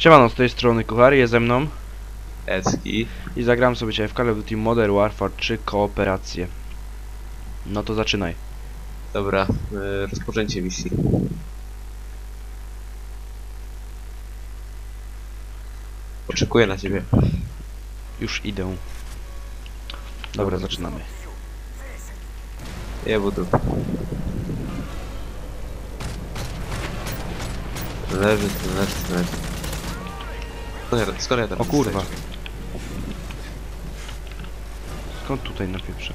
Siemano, z tej strony Kuchary, jest ze mną Ecki. i zagram sobie dzisiaj w Call of Duty Modern Warfare 3 Kooperację. No to zaczynaj. Dobra, e, rozpoczęcie misji. Oczekuję na ciebie. Już idę. Dobra, zaczynamy. Nie budu. Leży, leży, leży. Ja, skąd ja tam O kurwa. dostaję? Skąd tutaj na pierwsze?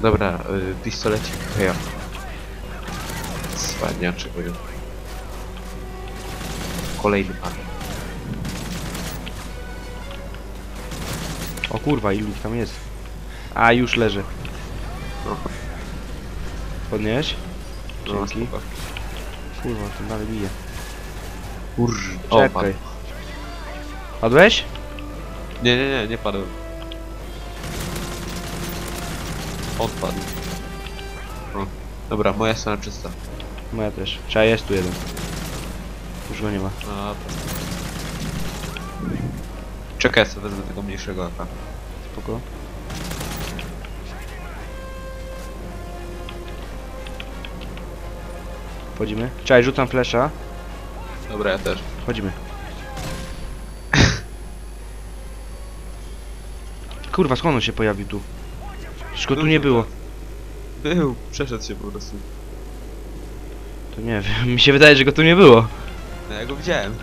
Dobra, y, pistolecik heja. Cwaniaczy boju. Kolejny pan. O kurwa, ilu ich tam jest? A, już leży. No, Podnieś? no Dzięki. spoko. Kurwa, ten dalej bije. Kurz. O, Czekaj. Padłeś? Nie, nie, nie, nie padłem. Odpadł. O. Dobra, moja strona czysta. Moja też. Trzeba jest tu jeden. Już go nie ma. No, Czekaj, ja sobie wezmę tego mniejszego AK. Spoko. Wchodzimy. Czekaj, rzucam flesza. Dobra, ja też. Wchodzimy. Kurwa, skąd on się pojawił tu? Go tu nie było. Był, przeszedł się po prostu. To nie wiem, mi się wydaje, że go tu nie było. No, ja go widziałem.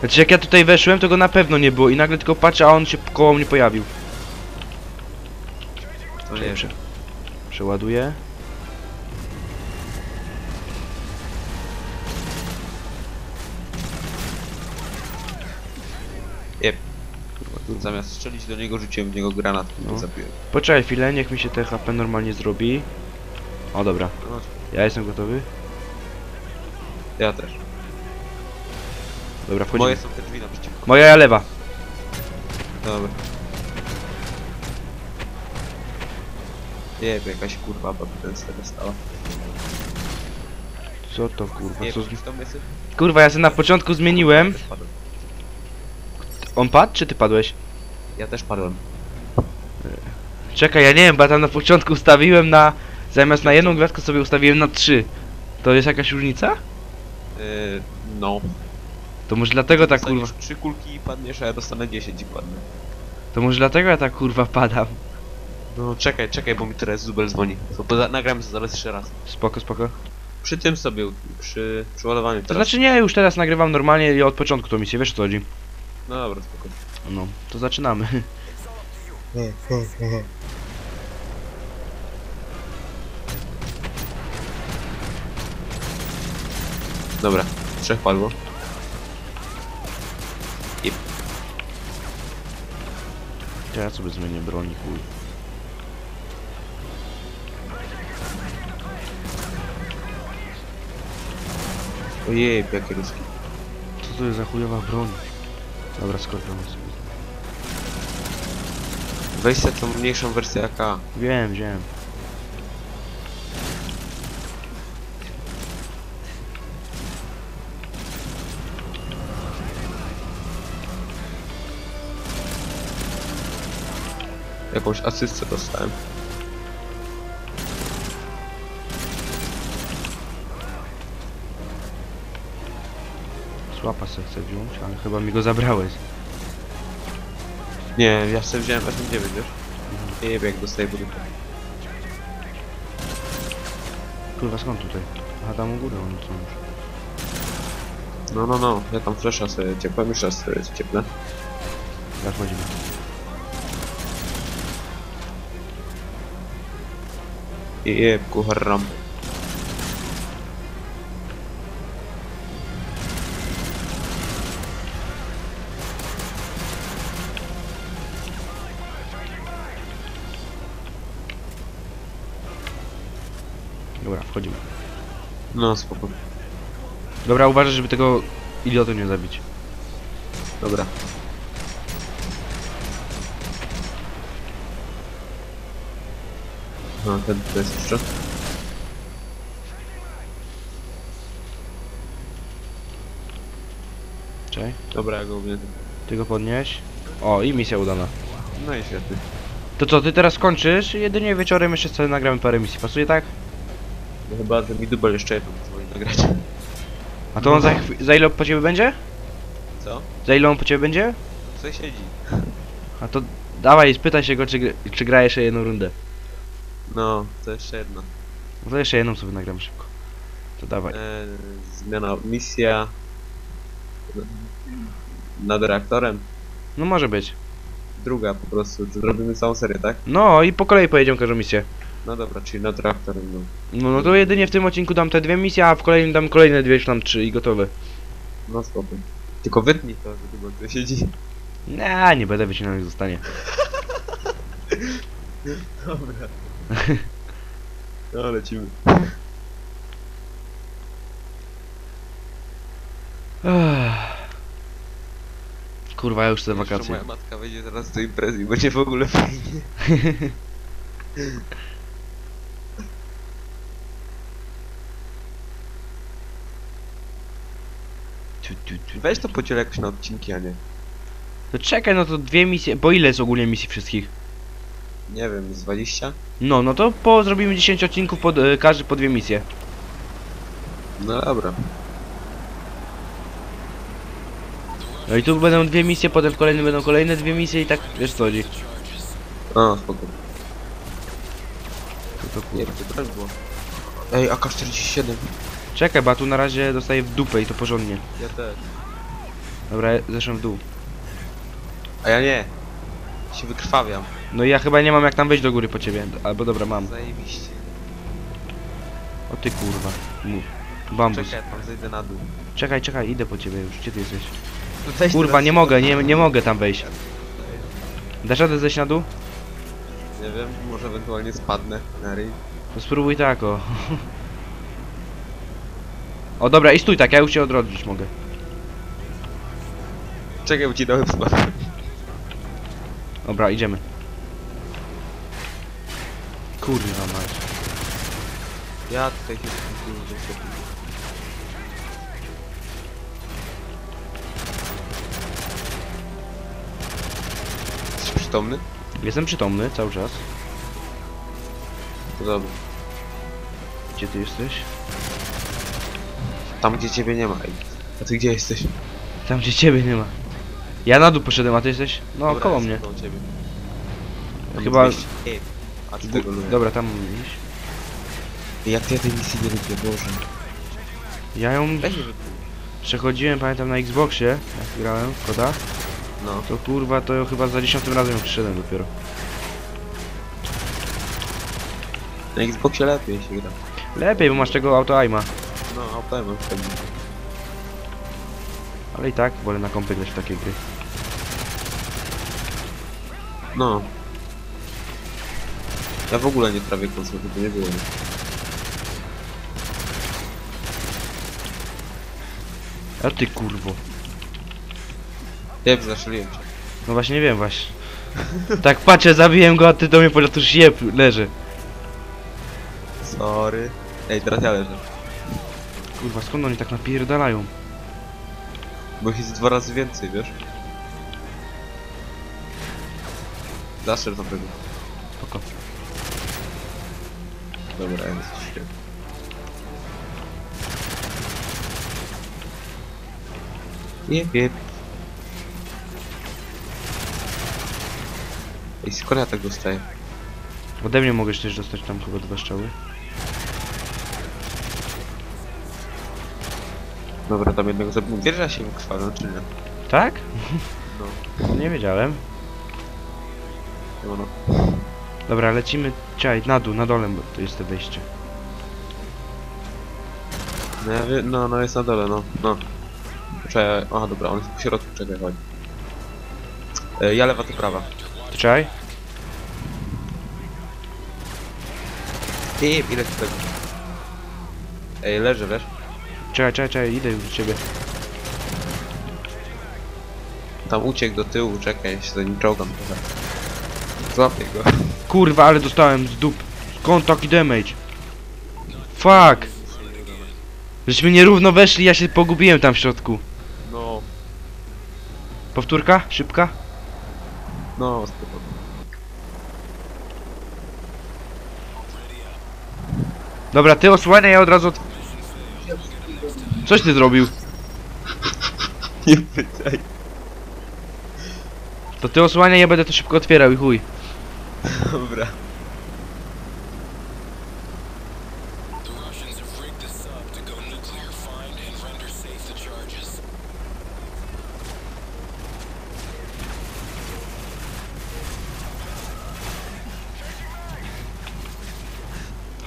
Znaczy jak ja tutaj weszłem, to go na pewno nie było i nagle tylko patrzę, a on się koło mnie pojawił. To nie przeładuję. Zamiast strzelić do niego, rzuciłem w niego granat i No. zabiłem. Poczekaj chwilę, niech mi się te HP normalnie zrobi. O dobra, No, ja jestem gotowy. ja też. Dobra, wchodzimy. Moje są te drzwi naprzeciwko. Moja lewa. Dobra. Jeb, jakaś kurwa baby ten z tego stała. Co to kurwa? Co z... Kurwa, ja sobie na początku zmieniłem. On padł, czy ty padłeś? Ja też padłem. Czekaj, ja nie wiem, bo ja tam na początku ustawiłem na... Zamiast na jedną gwiazdkę sobie ustawiłem na trzy. To jest jakaś różnica? Yy, no. To może dlatego tak kurwa... Dostaniesz trzy kulki i padniesz, a ja dostanę 10 i padnę. To może dlatego ja tak kurwa padam. No czekaj, czekaj, bo mi teraz Zubel dzwoni. To poza, nagramy to zaraz jeszcze raz. Spoko, spoko. Przy tym sobie, przy przeładowaniu To teraz. znaczy nie, już teraz nagrywam normalnie i od początku tą misję, wiesz o co chodzi? No dobra, spoko. No, to zaczynamy. Dobra, trzech padło. Ja sobie zmienię broni, chuj. Ojej, jakie ruski. Co to jest za chujowa broń? Dobra, skorpion jest. Weź sobie tą mniejszą wersję AK. Wiem, wiem. Jakąś asystę dostałem. Słapa se chcę wziąć, ale chyba mi go zabrałeś. Nie, ja sobie wziąłem SM9, wiesz? Nie wiem jak dostaję budynkę. Kurwa, skąd tutaj? Aha, tam u góry oni są już. No, no, no, ja tam flesza sobie ciepłem, jeszcze raz sobie cieplę. Jak chodzimy? I je, kuchar. Dobra, wchodzimy. No, spoko. Dobra, uważaj, żeby tego idioty nie zabić. Dobra. No, ten to jest jeszcze. Czekaj. Dobra, ja go umiem. Ty go podnieś. O, i misja udana. No i świetnie. To co, ty teraz kończysz? Jedynie wieczorem jeszcze sobie nagramy parę misji. Pasuje tak? No chyba ten mi dubel jeszcze jedną pozwoli nagrać. A to on za, chwi- za ile po ciebie będzie? Co? Za ile on po ciebie będzie? Co siedzi? A to dawaj, spytaj się go, czy, gr- czy gra jeszcze jedną rundę. No, to jeszcze jedna. No to jeszcze jedną sobie nagram szybko. To dawaj. E, zmiana misja nad reaktorem. No może być. Druga po prostu. Zrobimy całą serię, tak? No i po kolei pojedziemy każdą misję. No dobra, czyli nad reaktorem, no. No, no to jedynie w tym odcinku dam te dwie misje, a w kolejnym dam kolejne dwie, czy tam trzy i gotowe. No spoko. Tylko wytnij to, że długo tu siedzi. Nie, nie będę wycinał, jak zostanie. Dobra. No lecimy. Kurwa, ja już Jeszcze wakacje. Moja matka wejdzie zaraz do imprezy i będzie w ogóle fajnie. Tu, tu, tu. Weź to podziel jakoś na odcinki, a nie. To czekaj, no to dwie misje, bo ile jest ogólnie misji wszystkich? Nie wiem, z 20? No, no to po, zrobimy 10 odcinków, pod, e, każdy po dwie misje. No dobra. No i tu będą dwie misje, potem w kolejnym będą kolejne dwie misje i tak, wiesz co chodzi. A, spoko. To, to, Nie, kurwa. to też było. Ej, AK-47. Czekaj, bo ja tu na razie dostaję w dupę i to porządnie. Ja też. Dobra, ja zeszłem w dół. A ja nie. Się wykrwawiam. No i ja chyba nie mam jak tam wejść do góry po ciebie, albo dobra, mam. Zajebiście. O ty kurwa. Mów. Bambus. Czekaj, tam zejdę na dół. Czekaj, czekaj, idę po ciebie już. Gdzie ty jesteś? Weź Kurwa, teraz- nie mogę, nie, nie mogę tam wejść. Dasz radę zejść na dół? Nie wiem, może ewentualnie spadnę na ryj. To spróbuj tak, o. O dobra, i stój tak, ja już cię odrodzić mogę. Czekaj, bo ci dałem spadł. Dobra, idziemy. Kurwa mać. Ja tutaj się że się Jesteś przytomny? Jestem przytomny cały czas. To dobra. Gdzie ty jesteś? Tam gdzie ciebie nie ma. A ty gdzie jesteś? Tam gdzie ciebie nie ma. Ja na dół poszedłem, a ty jesteś? No, Dobra, koło jestem mnie. Koło ciebie. Chyba-. Ej, A ty tego lubię. Dobra, tam iść. Jak ja tej misji nie lubię, Boże. Ja ją Weź przechodziłem, pamiętam na Xboxie, jak grałem w koda. No. To kurwa, to ja chyba za dziesiątym razem ją przyszedłem dopiero. Na Xboxie lepiej się gra. Lepiej, bo masz tego auto aima. Wtedy. Ale i tak wolę na kompie grać w takie gry. No. Ja w ogóle nie trawię konsol, to nie było. A ty kurwo. Nie, zastrzeliłem cię. No właśnie nie wiem właśnie. Tak patrzę, zabiłem go, a ty do mnie polatusz jeb, leży. Sorry. Ej, teraz ja leżę. Kurwa, skąd oni tak napierdalają? Bo ich jest dwa razy więcej, wiesz? Tam tego. Spoko. Dobra, jest świetnie. Jep, jep. Ej, skoro ja tak dostaję? Ode mnie mogesz też dostać tam chyba dwa strzały. Dobra, tam jednego że ja się wykrwawiam, czy nie? Tak? No. Nie wiedziałem. No, no. Dobra, lecimy, czekaj, na dół, na dole, bo to jest to wejście. No, ja wie, no, no jest na dole, no. No. Czekaj, aha, dobra, on jest po środku, czekaj, chodź. E, ja lewa, ty prawa. To czekaj? Ty, ile ci tego? Ej, leży, wiesz? Czekaj, czekaj, czekaj, idę już do ciebie. Tam uciekł do tyłu, czekaj, się za nim czołgam trochę. Złapię go. Kurwa, ale dostałem z dup. Skąd taki damage? Fuck! Żeśmy nierówno weszli, ja się pogubiłem tam w środku. No. Powtórka? Szybka? No, spoko. Dobra, ty osłaniaj, ja od razu... Od... Coś ty zrobił? Nie pytaj. To ty osłaniaj, ja będę to szybko otwierał i chuj. Dobra.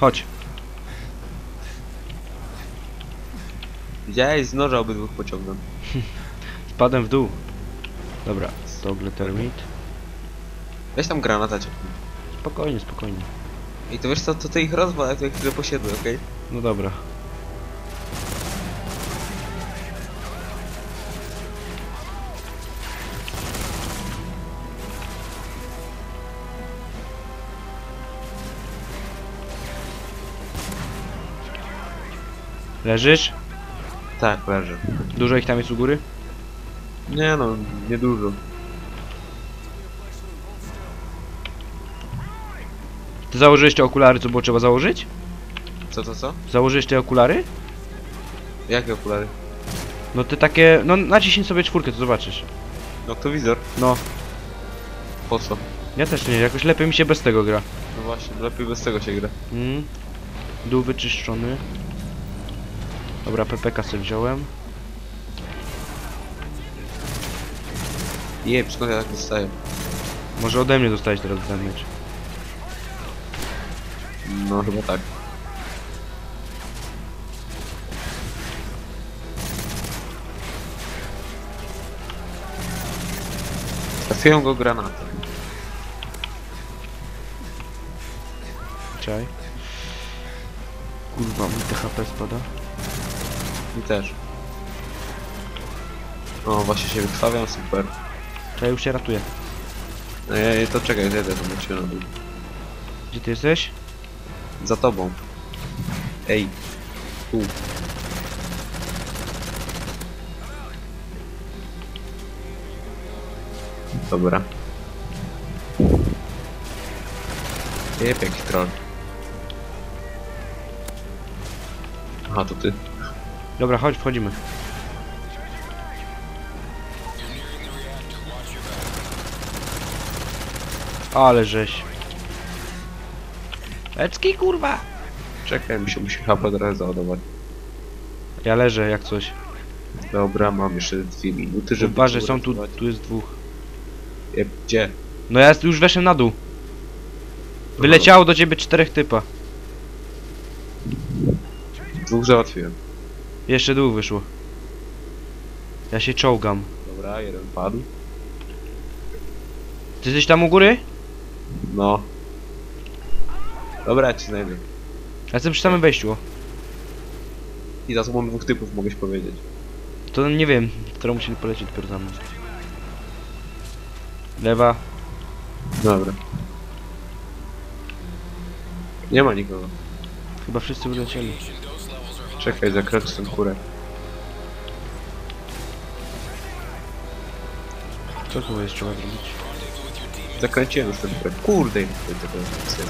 The Widziałeś z noża obydwóch pociągam. Spadłem w dół. Dobra, doble termit. Weź tam granata cię. Spokojnie, spokojnie. I to wiesz co, to ty ich rozwal, jak chwilę posiedzę, okej? No dobra. Leżysz? Tak, leży. Dużo ich tam jest u góry? Nie no, niedużo. Ty założyłeś te okulary, co było trzeba założyć? Co, co, co? Założyłeś te okulary? Jakie okulary? No te takie, no naciśnij sobie czwórkę, to zobaczysz. Noktowizor? No, Po co? ja też nie, jakoś lepiej mi się bez tego gra. No właśnie, lepiej bez tego się gra. Mm. Dół wyczyszczony. Dobra, PPK sobie wziąłem. Nie, skąd ja tak dostaję? Może ode mnie dostałeś teraz damage. No chyba tak. Trafiłem go granatem. Czaj. Kurwa, mi THP spada. I też. O, właśnie się wykrwawiam, super. Czaj, już się ratuję. No ja, ja to czekaj, zjedę to ciebie na dół. Gdzie ty jesteś? Za tobą. Ej. Tu. Dobra. Jep, jaki troll. Aha, to ty. Dobra, chodź, wchodzimy. Ale żeś. Lecki kurwa! Czekaj, mi się musi HP teraz załadować. Ja leżę jak coś. Dobra, mam jeszcze dwie minuty, żeby... Uważaj, są tu, uratować. tu jest dwóch. Jep, gdzie? No ja już weszłem na dół. Wyleciało do ciebie czterech typa. Dwóch załatwiłem. Jeszcze dół wyszło. Ja się czołgam. Dobra, jeden padł. Ty jesteś tam u góry? No. Dobra, ja ci znajdę. Ja jestem przy samym wejściu. o. I za sobą dwóch typów mogłeś powiedzieć. To nie wiem, które musieli polecieć dopiero za mną. Lewa. Dobra. Nie ma nikogo. Chyba wszyscy wylecieli. Czekaj, zakręcę tę kurę. Co tu jeszcze trzeba zrobić? Zakręciłem już tę kurę. Kurde, tutaj tego jest.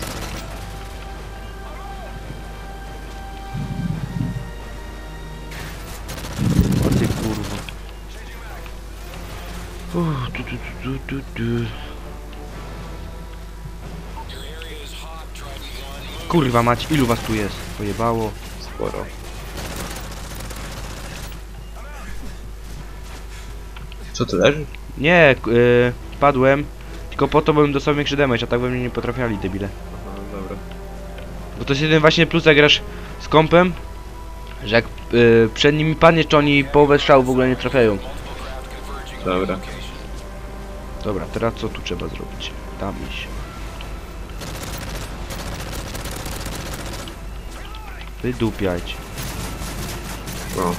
O ty kurwa. Uff, tu, tu, tu, tu, tu, tu. Kurwa mać, ilu was tu jest? Pojebało. Sporo. Co tu leży? Nie, k- y, padłem. Tylko po to, bym dostał większy damage, a tak by mnie nie potrafiali, debile. Aha, dobra. Bo to jest jeden właśnie plus, jak grasz z kompem, że jak y, przed nimi padniesz, to oni połowę strzału w ogóle nie trafiają. Dobra. Dobra, teraz co tu trzeba zrobić? Tam iść. Wydupiać. No.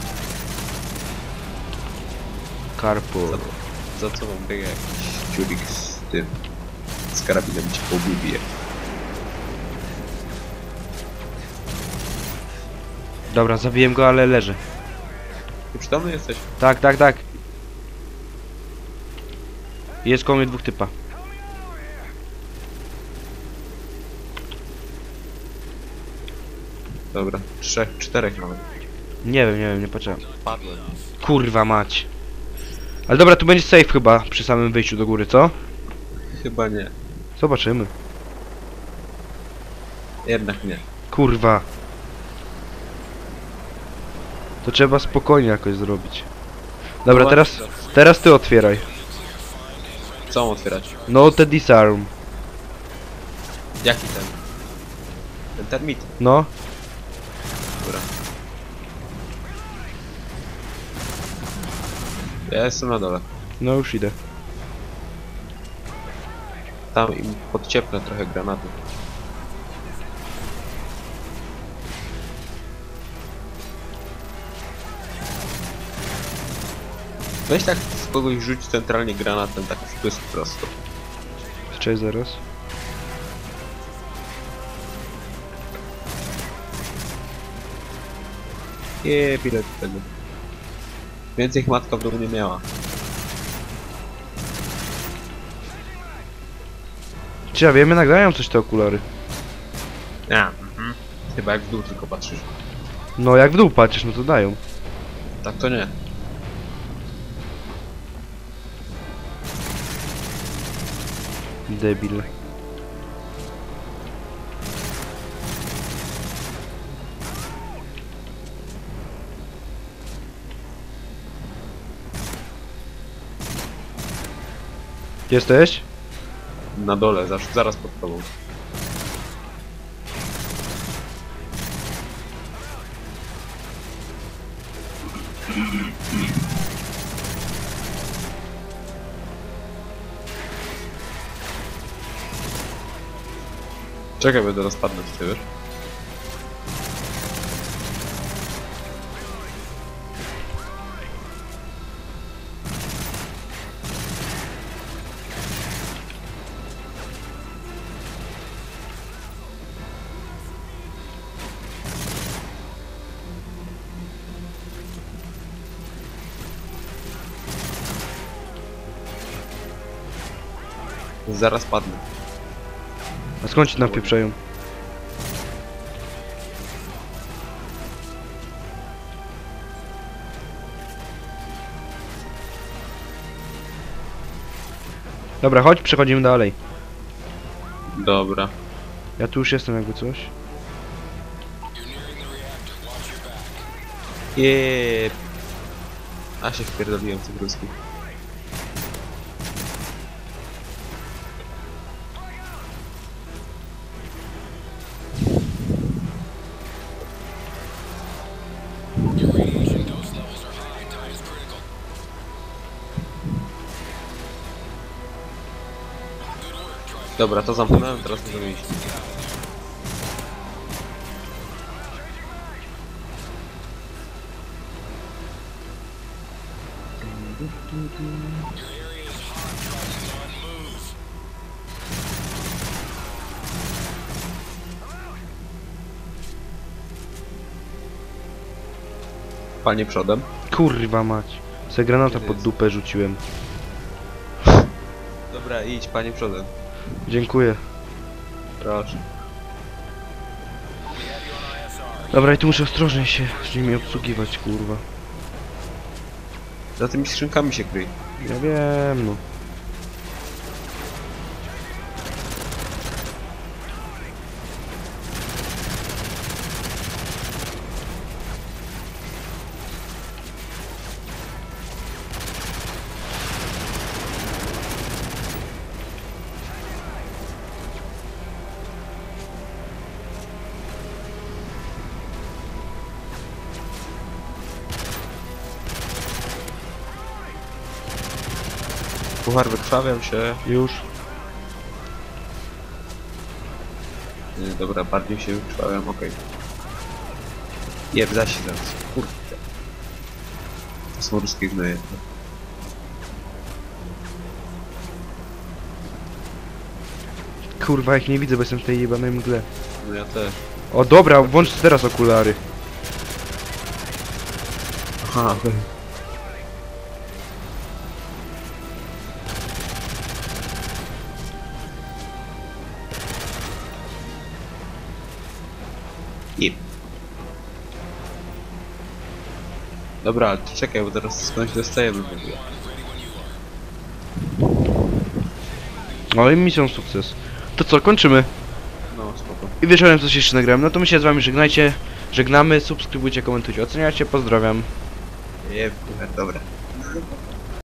Karpo. Za co mam biega jakiś dziurik z tym... Z karabinem ci pobije. Dobra, zabiłem go, ale leży. Ty przytomny jesteś? Tak, tak, tak. Jest koło mnie dwóch typa. Dobra, trzech, czterech nawet. Nie wiem, nie wiem, nie patrzyłem. Padłem. Kurwa mać. Ale dobra, tu będzie safe chyba przy samym wyjściu do góry, co? Chyba nie. Zobaczymy. Jednak nie. Kurwa. To trzeba spokojnie jakoś zrobić. Dobra, No teraz, teraz ty otwieraj. Co mam otwierać? No, te disarm. Jaki ten? Ten termit. No. Dobra. Ja jestem na dole. No już idę. Tam im podcieplę trochę granatu. Weź tak z kogoś rzuć centralnie granatem, tak w pysk prosto. Cześć zaraz. Nie, ile tego. Więcej ich matka w domu nie miała. Czy ja wiem, nagrają coś te okulary. Ja, mhm. Chyba jak w dół tylko patrzysz. No jak w dół patrzysz, no to dają. Tak to nie. Debil. Jesteś? Na dole, zaraz, zaraz pod tobą. Czekaj, będę rozpadnąć ty, wiesz? Zaraz padnę. A skąd ci napieprzają? Dobra, chodź, przechodzimy dalej. Dobra. Ja tu już jestem jakby coś. Jeee. A się wpierdoliłem w tych ruskich. Dobra, to zamknąłem, teraz możemy iść. Panie przodem. Kurwa mać. Se granata pod dupę rzuciłem. Dobra, idź, panie przodem. Dziękuję. Proszę. Dobra, i tu muszę ostrożnie się z nimi obsługiwać, kurwa. Za tymi skrzynkami się kryj. Ja wiem, no. Puchar wykrwawiał się. Już. Nie, dobra, bardziej się wykrwawiam, okej. Jeb, zaś się zaraz. Kurde. To są ruskie gnoje. Kurwa, ich nie widzę, bo jestem w tej jebanej mgle. No ja też. O dobra, włącz teraz okulary. Aha, Dobra, ale czekaj, bo teraz skądś dostajemy w ogóle. No i misją sukces. To co, kończymy. No, spoko. I wieczorem coś jeszcze nagrałem. No to my się z wami żegnajcie. Żegnamy, subskrybujcie, komentujcie, oceniacie, pozdrawiam. Nie, dobra.